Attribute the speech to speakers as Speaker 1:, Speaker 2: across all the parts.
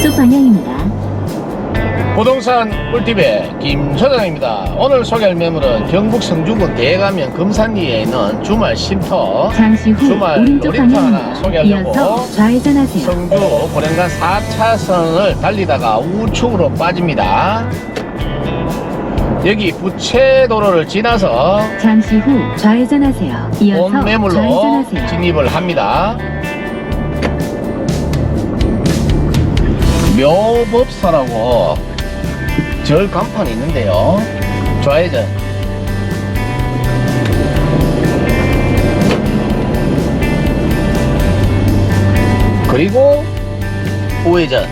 Speaker 1: 오른쪽 방향입니다.
Speaker 2: 부동산 꿀팁의 김 소장입니다. 오늘 소개할 매물은 경북 성주군 대가면 금산리에 있는 주말 쉼터
Speaker 1: 잠시 후
Speaker 2: 주말
Speaker 1: 오른쪽
Speaker 2: 놀이터 하나
Speaker 1: 방향입니다.
Speaker 2: 소개하려고
Speaker 1: 이어서 좌회전하세요.
Speaker 2: 성주 고령간 4차선을 달리다가 우측으로 빠집니다. 여기 부채도로를 지나서
Speaker 1: 잠시 후 좌회전하세요. 이어서
Speaker 2: 온 매물로
Speaker 1: 좌회전하세요.
Speaker 2: 진입을 합니다. 묘법사라고 절 간판이 있는데요. 좌회전. 그리고 우회전.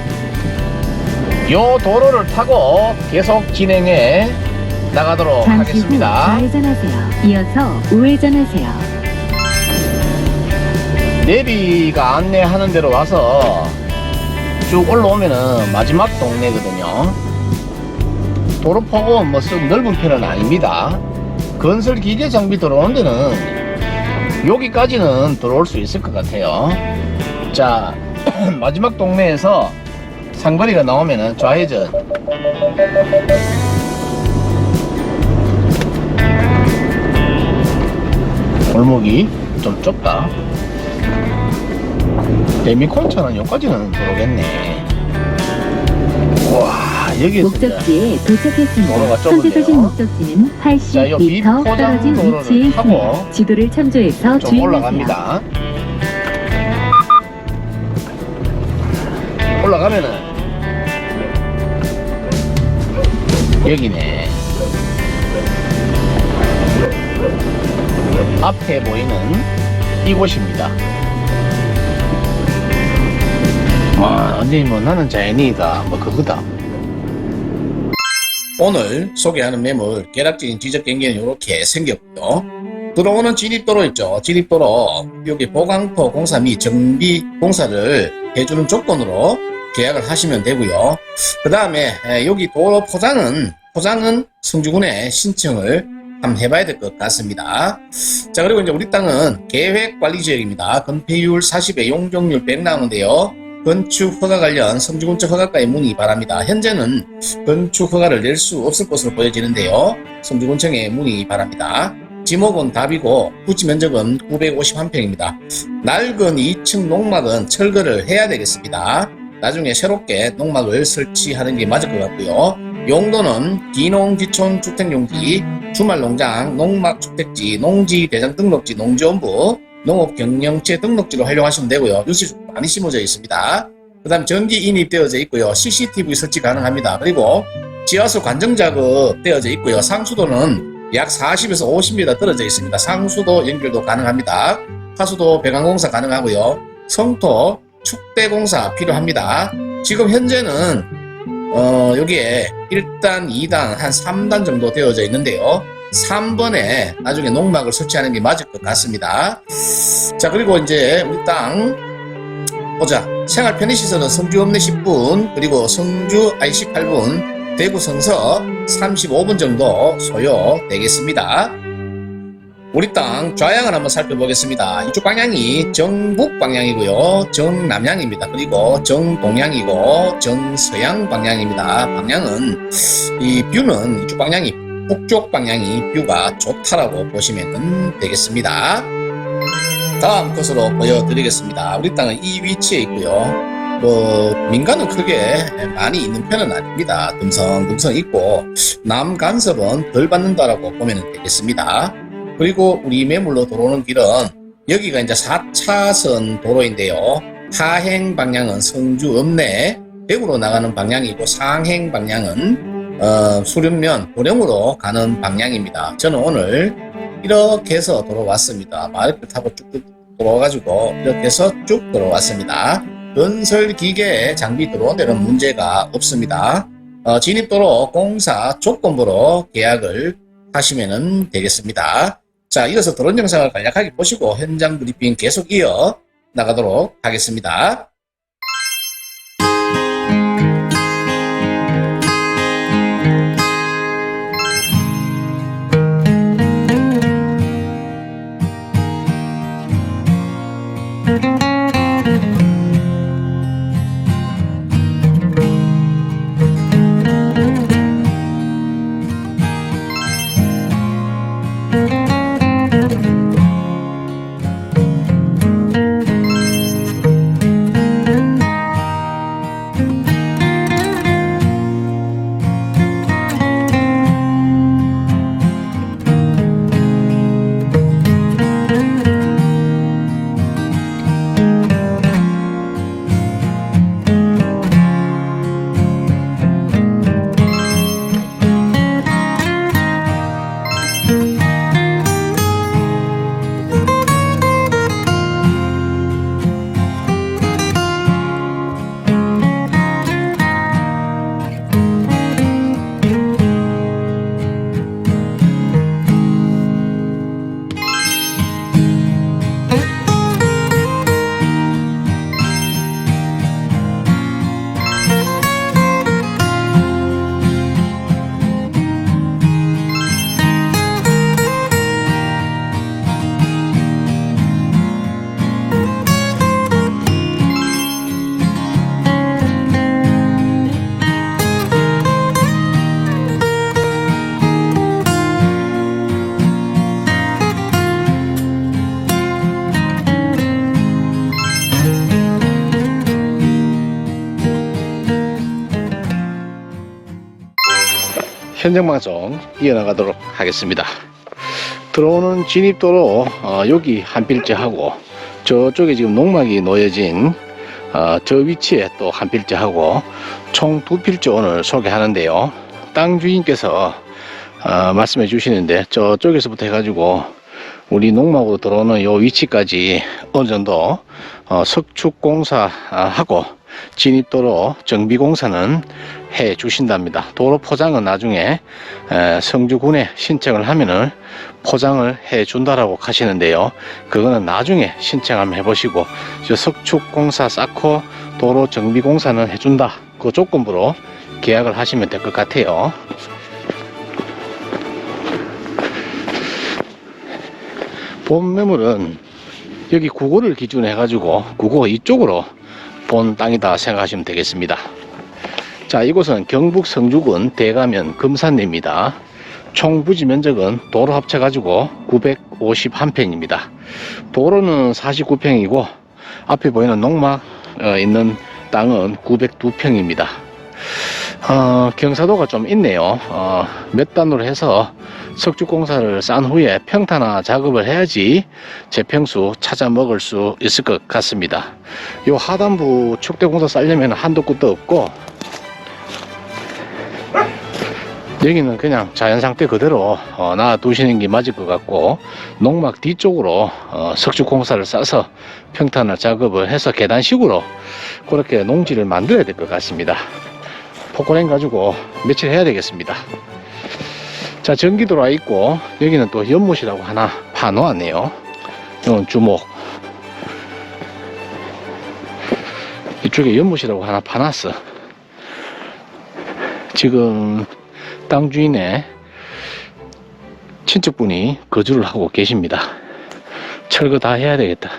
Speaker 2: 요 도로를 타고 계속 진행해 나가도록
Speaker 1: 잠시 후
Speaker 2: 하겠습니다.
Speaker 1: 좌회전하세요. 이어서 우회전하세요.
Speaker 2: 내비가 안내하는 대로 와서 쭉 올라오면은 마지막 동네거든요. 도로 폭은 뭐썩 넓은 편은 아닙니다. 건설 기계 장비 들어오는 데는 여기까지는 들어올 수 있을 것 같아요. 자, 마지막 동네에서 상거리가 나오면은 좌회전. 골목이 좀 좁다. 데미콘차는 여기까지는 들어오겠네. 와, 이제
Speaker 1: 목적지에 도착했습니다.
Speaker 2: 좁은데요.
Speaker 1: 선택하신 목적지는
Speaker 2: 자, 요
Speaker 1: 80m
Speaker 2: 비포장
Speaker 1: 떨어진
Speaker 2: 도로를
Speaker 1: 위치에
Speaker 2: 타고
Speaker 1: 있습니다. 지도를 참조해서
Speaker 2: 좀
Speaker 1: 주행하세요.
Speaker 2: 올라갑니다. 올라가면은 여기네. 앞에 보이는 이곳입니다. 와, 완전히 뭐 나는 자연이다. 뭐 그거다. 오늘 소개하는 매물 계략적인 지적 경계는 이렇게 생겼고요. 들어오는 진입도로 있죠. 진입도로 여기 보강포 공사 및 정비 공사를 해주는 조건으로 계약을 하시면 되고요. 그 다음에 여기 도로 포장은 포장은 성주군에 신청을 한번 해봐야 될 것 같습니다. 자 그리고 이제 우리 땅은 계획관리지역입니다. 건폐율 40에 용적률 100 나오는데요. 건축 허가 관련 성주군청 허가과에 문의 바랍니다. 현재는 건축 허가를 낼 수 없을 것으로 보여지는데요. 성주군청에 문의 바랍니다. 지목은 답이고 부지 면적은 951평입니다. 낡은 2층 농막은 철거를 해야 되겠습니다. 나중에 새롭게 농막을 설치하는 게 맞을 것 같고요. 용도는 기농기촌 주택용지, 주말농장, 농막주택지, 농지대장 등록지, 농지원부, 농업경영체 등록지로 활용하시면 되고요. 역시 많이 심어져 있습니다. 그 다음 전기 인입되어져 있고요. CCTV 설치 가능합니다. 그리고 지하수 관정 작업 되어져 있고요. 상수도는 약 40에서 50m 떨어져 있습니다. 상수도 연결도 가능합니다. 하수도 배관공사 가능하고요. 성토 축대공사 필요합니다. 지금 현재는 어, 여기에 1단, 2단, 한 3단 정도 되어져 있는데요. 3번에 나중에 농막을 설치하는 게 맞을 것 같습니다. 자, 그리고 이제 우리 땅 보자. 생활 편의시설은 성주 읍내 10분, 그리고 성주 I 18분, 대구 성서 35분 정도 소요되겠습니다. 우리 땅 좌향을 한번 살펴보겠습니다. 이쪽 방향이 정북 방향이고요. 정남향입니다. 그리고 정동향이고 정서양 방향입니다. 방향은 이 뷰는 이쪽 방향이 북쪽 방향이 뷰가 좋다라고 보시면 되겠습니다. 다음 것으로 보여드리겠습니다. 우리 땅은 이 위치에 있고요. 뭐 민가는 크게 많이 있는 편은 아닙니다. 듬성듬성 있고 남 간섭은 덜 받는다라고 보면 되겠습니다. 그리고 우리 매물로 들어오는 길은 여기가 이제 4차선 도로인데요. 하행 방향은 성주 읍내 대구로 나가는 방향이고 상행 방향은 어, 수령면 고령으로 가는 방향입니다. 저는 오늘 이렇게 해서 돌아왔습니다. 마을길 타고 쭉 돌아와가지고 이렇게 해서 쭉 돌아왔습니다. 건설 기계 장비 들어온 데는 문제가 없습니다. 어, 진입도로 공사 조건부로 계약을 하시면 되겠습니다. 자, 이어서 드론 영상을 간략하게 보시고 현장 브리핑 계속 이어 나가도록 하겠습니다. 현장 방송 이어나가도록 하겠습니다. 들어오는 진입도로 어, 여기 한 필지하고 저쪽에 지금 농막이 놓여진 어, 저 위치에 또 한 필지하고 총 두 필지 오늘 소개하는데요. 땅 주인께서 어, 말씀해 주시는데 저쪽에서부터 해가지고 우리 농막으로 들어오는 요 위치까지 어느 정도 어, 석축 공사하고 진입도로 정비 공사는 해 주신답니다. 도로 포장은 나중에 에, 성주군에 신청을 하면은 포장을 해 준다라고 하시는데요. 그거는 나중에 신청 한번 해보시고 저 석축 공사 쌓고 도로 정비 공사는 해준다. 그 조건부로 계약을 하시면 될 것 같아요. 본 매물은 여기 구고를 기준으로 해가지고 구고 이쪽으로 본 땅이다 생각하시면 되겠습니다. 자, 이곳은 경북 성주군 대가면 금산리입니다. 총 부지 면적은 도로 합쳐가지고 951평입니다. 도로는 49평이고 앞에 보이는 농막 어, 있는 땅은 902평입니다. 어, 경사도가 좀 있네요. 어, 몇 단으로 해서 석주공사를 싼 후에 평탄화 작업을 해야지 재평수 찾아 먹을 수 있을 것 같습니다. 요 하단부 축대공사 쌀려면 한도 끝도 없고 여기는 그냥 자연 상태 그대로 어, 놔두시는 게 맞을 것 같고 농막 뒤쪽으로 어, 석주공사를 싸서 평탄화 작업을 해서 계단식으로 그렇게 농지를 만들어야 될 것 같습니다. 포크레인 가지고 며칠 해야 되겠습니다. 자, 전기도로 있고, 여기는 또 연못이라고 하나 파놓았네요. 이건 주목. 이쪽에 연못이라고 하나 파놨어. 지금 땅 주인의 친척분이 거주를 하고 계십니다. 철거 다 해야 되겠다.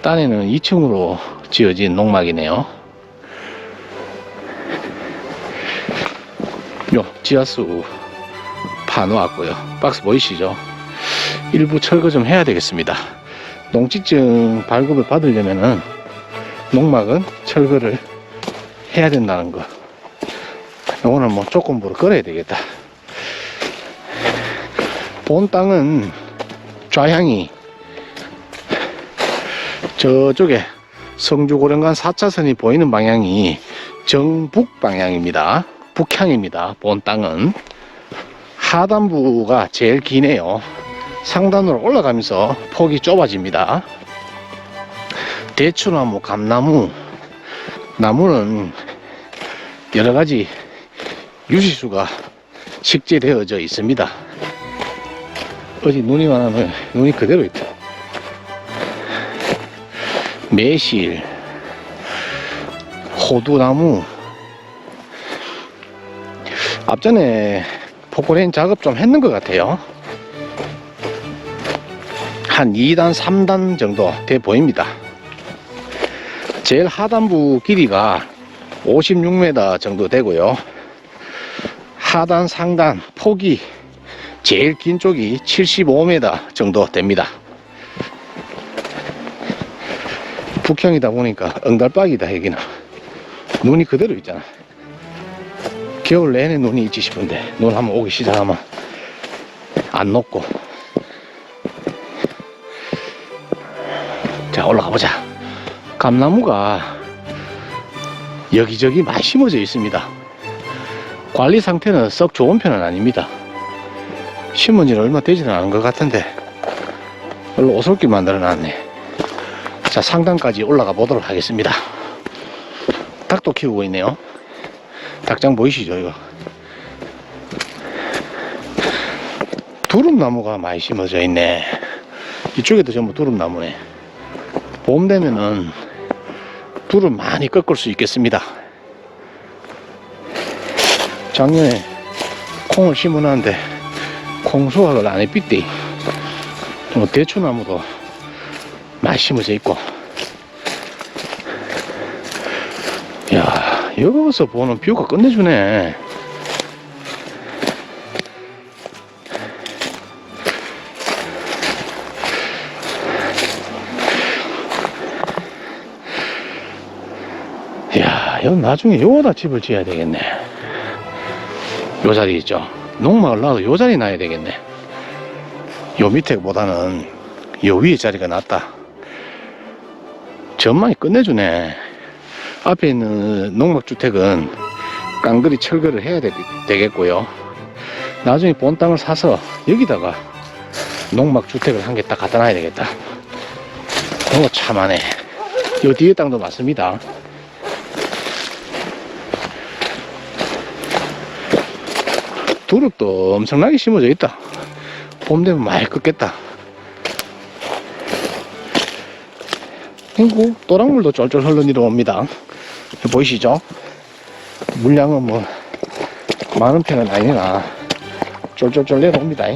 Speaker 2: 딴에는 2층으로 지어진 농막이네요. 지하수 파놓았고요. 박스 보이시죠? 일부 철거 좀 해야 되겠습니다. 농지증 발급을 받으려면은 농막은 철거를 해야 된다는 거. 오늘 뭐 조건부로 걸어야 되겠다. 본 땅은 좌향이 저쪽에 성주고령간 4차선이 보이는 방향이 정북 방향입니다. 북향입니다. 본 땅은 하단부가 제일 기네요. 상단으로 올라가면서 폭이 좁아집니다. 대추나무, 감나무, 나무는 여러 가지 유시수가 식재되어져 있습니다. 어디 눈이 많으면 눈이 그대로 있다. 매실, 호두나무, 앞전에 포크레인 작업 좀 했는 것 같아요. 한 2단, 3단 정도 돼 보입니다. 제일 하단부 길이가 56m 정도 되고요. 하단, 상단 폭이 제일 긴 쪽이 75m 정도 됩니다. 북형이다 보니까 엉달박이다 여기는 눈이 그대로 있잖아. 겨울 내내 눈이 있지 싶은데 눈 한번 오기 시작하면 안 녹고. 자 올라가 보자. 감나무가 여기저기 많이 심어져 있습니다. 관리 상태는 썩 좋은 편은 아닙니다. 심은 지는 얼마 되지는 않은 것 같은데 별로 오솔길 만들어 놨네. 자 상단까지 올라가 보도록 하겠습니다. 닭도 키우고 있네요 닭장 보이시죠 이거? 두릅나무가 많이 심어져 있네. 이쪽에도 전부 두릅나무네. 봄 되면은 두릅 많이 꺾을 수 있겠습니다. 작년에 콩을 심어놨는데 콩 수확을 안 했삐띠 뭐 대추나무도 많이 심어져 있고 야 여기서 보는 뷰가 끝내주네. 야, 여기 나중에 여기다 집을 지어야 되겠네. 요 자리 있죠. 농막을 놔도 요 자리 놔야 되겠네. 요 밑에보다는 요 위에 자리가 낫다. 전망이 끝내주네. 앞에 있는 농막주택은 깡그리 철거를 해야 되, 되겠고요. 나중에 본 땅을 사서 여기다가 농막주택을 한 개 딱 갖다 놔야 되겠다. 오, 참하네. 요 뒤에 땅도 맞습니다. 두릅도 엄청나게 심어져 있다. 봄 되면 많이 꺾겠다. 그리고 또랑물도 쫄쫄 흘러 내려옵니다. 보이시죠? 물량은 뭐 많은 편은 아니나 쫄쫄쫄 내려옵니다.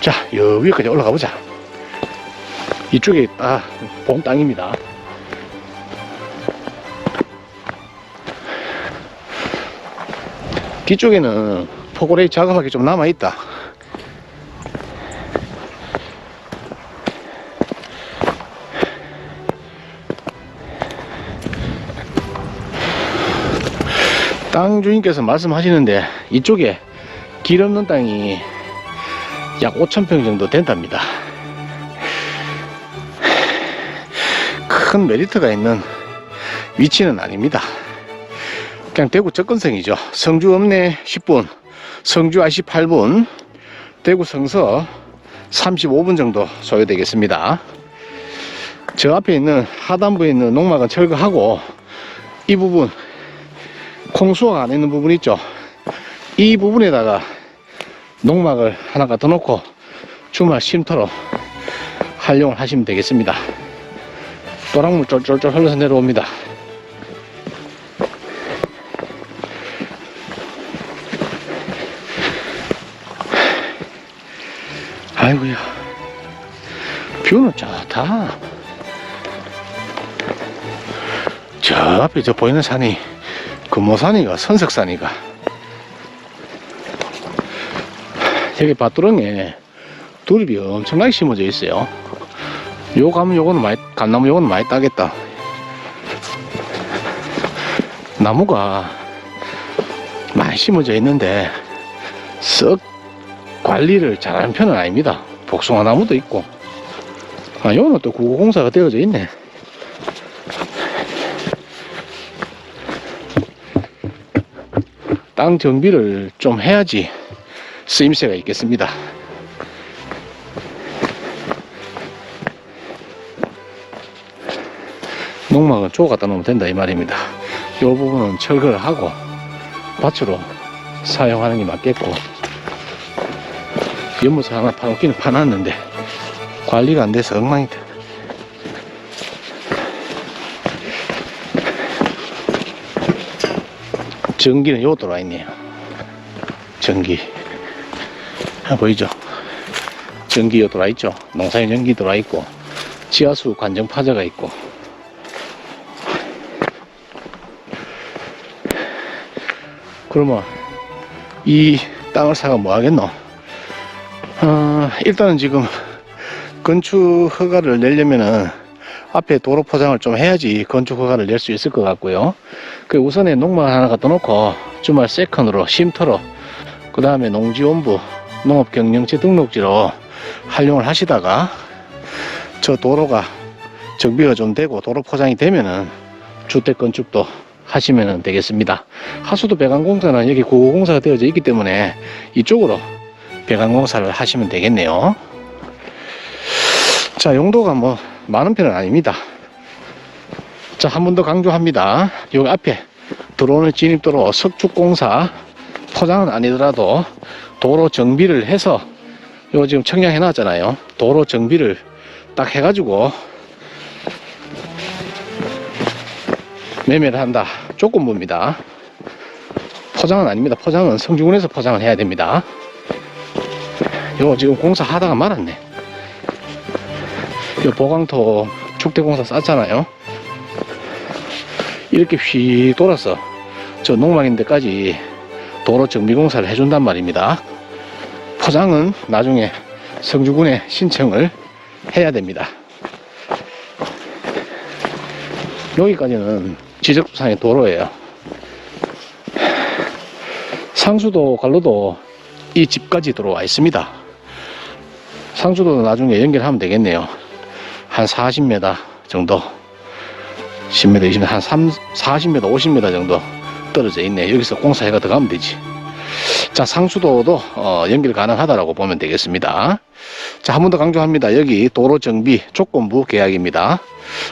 Speaker 2: 자, 여 위까지 올라가 보자. 이쪽에 아, 본 땅입니다. 뒤쪽에는 포고레이 작업하기 좀 남아있다. 땅 주인께서 말씀하시는데 이쪽에 길 없는 땅이 약 5,000평 정도 된답니다. 큰 메리트가 있는 위치는 아닙니다. 그냥 대구 접근성이죠. 성주 읍내 10분, 성주 IC 8분, 대구 성서 35분 정도 소요되겠습니다. 저 앞에 있는 하단부에 있는 농막은 철거하고 이 부분 콩수화가 안 있는 부분 있죠. 이 부분에다가 농막을 하나 갖다 놓고 주말 쉼터로 활용을 하시면 되겠습니다. 또랑물 쫄쫄쫄 흘러서 내려옵니다. 아이고야. 뷰는 좋다. 저 앞에 저 보이는 산이 금호산이가 선석산이가 여기 밭두렁에 두릅이 엄청나게 심어져 있어요. 요 가면 요거는 많이 감나무 요거는 많이 따겠다. 나무가 많이 심어져 있는데 썩 관리를 잘하는 편은 아닙니다. 복숭아 나무도 있고. 아, 요거는 또 구호공사가 되어져 있네. 땅 정비를 좀 해야지 쓰임새가 있겠습니다. 농막은 조 갖다 놓으면 된다 이 말입니다. 이 부분은 철거를 하고 밭으로 사용하는 게 맞겠고 연못을 하나 파놓기는 파놨는데 관리가 안 돼서 엉망이다. 전기는 요 들어와 있네요. 전기. 아, 보이죠? 전기 요 들어와 있죠? 농사용 전기 들어와 있고, 지하수 관정 파자가 있고. 그러면 이 땅을 사가 뭐 하겠노? 어, 일단은 지금 건축 허가를 내려면은 앞에 도로 포장을 좀 해야지 건축 허가를 낼 수 있을 것 같고요. 그 우선에 농막 하나 갖다 놓고 주말 세컨으로 쉼터로 그 다음에 농지원부 농업경영체 등록지로 활용을 하시다가 저 도로가 정비가 좀 되고 도로 포장이 되면은 주택 건축도 하시면 되겠습니다. 하수도 배관공사는 여기 구호공사가 되어져 있기 때문에 이쪽으로 배관공사를 하시면 되겠네요. 자, 용도가 뭐 많은 편은 아닙니다. 자, 한 번 더 강조합니다. 여기 앞에 들어오는 진입도로 석축공사 포장은 아니더라도 도로 정비를 해서 요 지금 청량해 놨잖아요. 도로 정비를 딱 해가지고 매매를 한다. 조건부입니다. 포장은 아닙니다. 포장은 성주군에서 포장을 해야 됩니다. 요 지금 공사 하다가 말았네. 요 보강토 축대공사 쌌잖아요. 이렇게 휙 돌아서 저 농막인데까지 도로 정비공사를 해준단 말입니다. 포장은 나중에 성주군에 신청을 해야 됩니다. 여기까지는 지적상의 도로예요. 상수도 갈로도 이 집까지 들어와 있습니다. 상수도 나중에 연결하면 되겠네요. 한 40m 정도, 10m, 20m, 한 3, 40m, 50m 정도 떨어져 있네. 여기서 공사해가 들어가면 되지. 자, 상수도도 어, 연결 가능하다라고 보면 되겠습니다. 자, 한 번 더 강조합니다. 여기 도로 정비 조건부 계약입니다.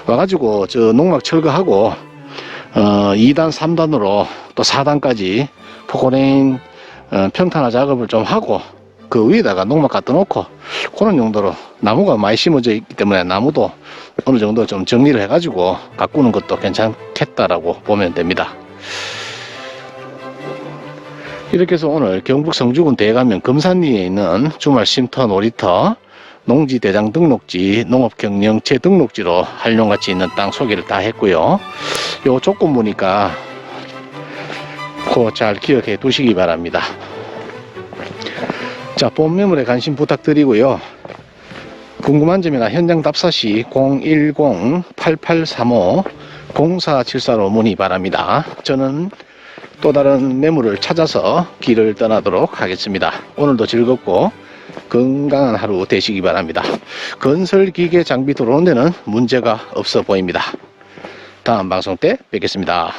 Speaker 2: 와가지고 저 농막 철거하고 어, 2단, 3단으로 또 4단까지 포코레인 어, 평탄화 작업을 좀 하고 그 위에다가 농막 갖다 놓고 그런 용도로 나무가 많이 심어져 있기 때문에 나무도 어느 정도 좀 정리를 해가지고 가꾸는 것도 괜찮겠다라고 보면 됩니다. 이렇게 해서 오늘 경북 성주군 대가면 금산리에 있는 주말 쉼터 놀이터 농지 대장 등록지 농업경영 재등록지로 활용 가치 있는 땅 소개를 다 했고요. 요 조건부니까 그 잘 기억해 두시기 바랍니다. 자, 본 매물에 관심 부탁드리고요. 궁금한 점이나 현장 답사 시 010-8835-0474로 문의 바랍니다. 저는 또 다른 매물을 찾아서 길을 떠나도록 하겠습니다. 오늘도 즐겁고 건강한 하루 되시기 바랍니다. 건설 기계 장비 들어오는 데는 문제가 없어 보입니다. 다음 방송 때 뵙겠습니다.